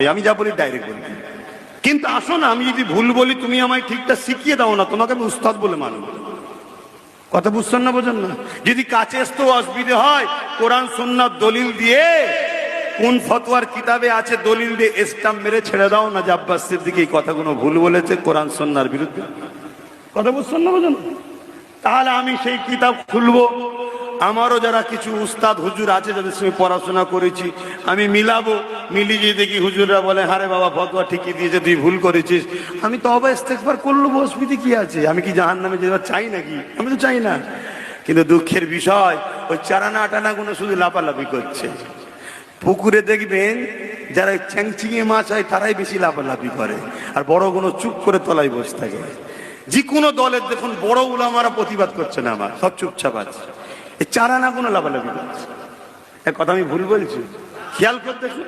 আমি যা বলি ডাইরেক্ট বলি। কিন্তু আসো না, আমি যদি ভুল বলি, তুমি আমায় ঠিকটা শিখিয়ে দাও না, তোমাকে আমি উস্তাদ বলে মানব। কথা বুঝছেন না, বোঝেন না? যদি কাছে আসতে অসুবিধে হয়, কোরআন সন্ন্যার দলিল দিয়ে কোন ফতোয়ার কিতাবে আছে দলিল দিয়ে স্টাম্প মেরে ছেড়ে দাও না যে আব্বাস এই কথাগুলো ভুল বলেছে কোরআন সন্ন্যার বিরুদ্ধে? কথা বুঝছেন না, বোঝেন তাহলে আমি সেই কিতাব খুলবো। আমারও যারা কিছু উস্তাদ হুজুর আছে, যাদের সঙ্গে পড়াশোনা করেছি, আমি মিলাবো। মিলিয়ে গিয়ে দেখি হুজুররা বলে, হারে বাবা, ফতোয়া ঠিকই দিয়েছে, তুই ভুল করেছিস। আমি তো অবা ইস্তেকবার করল অসুবিধে কি আছে? আমি কি জাহান নামে যেতে চাই নাকি? আমি তো চাই না। কিন্তু দুঃখের বিষয়, ওই চারানা আটানা গুলো শুধু লাফালাফি করছে। পুকুরে দেখবেন, যারা চ্যাংচিঙে মাছ হয়, তারাই বেশি লাফালাফি করে। আর বড় কোনো চুপ করে তলায় বসে থাকে। যে কোনো দলের দেখুন, বড় উলামারা প্রতিবাদ করছে না আমার, সব চুপচাপ আছে। চারা না কোনো লাভালাভি কথা আমি ভুল বলছি? খেয়াল করে দেখুন।